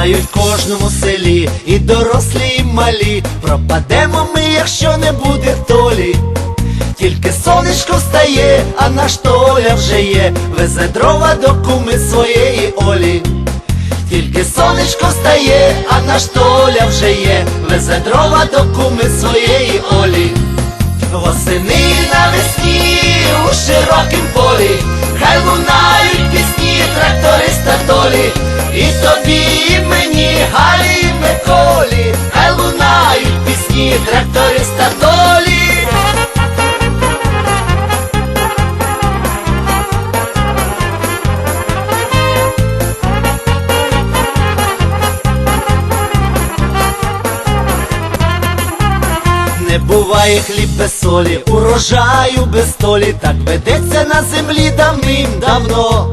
знають в кожному селі, і дорослі, і малі. Пропадемо ми, якщо не буде толі. Тільки сонечко встає, а наш толя вже є, везе дрова до куми своєї Олі. Тільки сонечко встає, а наш толя вже є, везе дрова до куми своєї Олі. Восени навесні у широкім полі, хай лунають пісні тракториста долі, лунають тракториста долі. Не буває хліб без солі, урожаю без толі, так ведеться на землі давним-давно.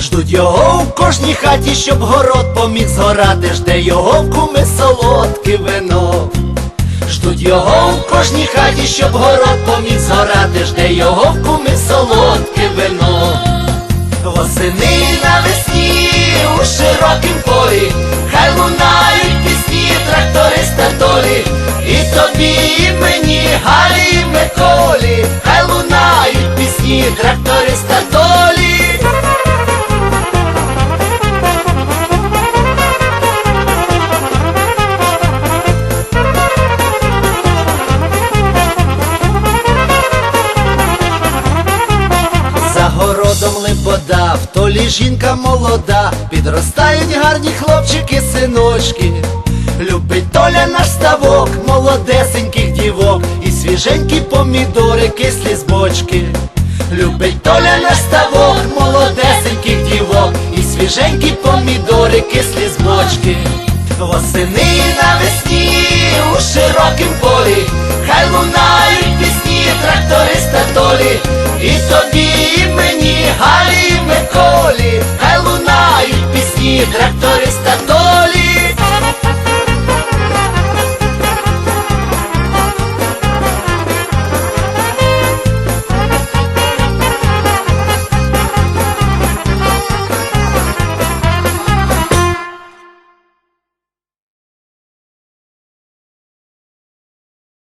Ждуть його в кожній хаті, щоб город поміг згорати, жде його в куми солодке вино. Ждуть його в кожній хаті, щоб город поміг згорати, жде його в куми солодке вино. Восени навесні у широкім полі, хай лунають пісні тракториста долі, і тобі, і мені, Галі, і Миколі, хай лунають пісні тракториста долі. Толі жінка молода, підростають гарні хлопчики, синочки. Любить толя наш ставок, молодесеньких дівок, і свіженькі помідори, кислі з бочки. Любить толя наш ставок, молодесеньких дівок, і свіженькі помідори, кислі з бочки. Восени навесні tractores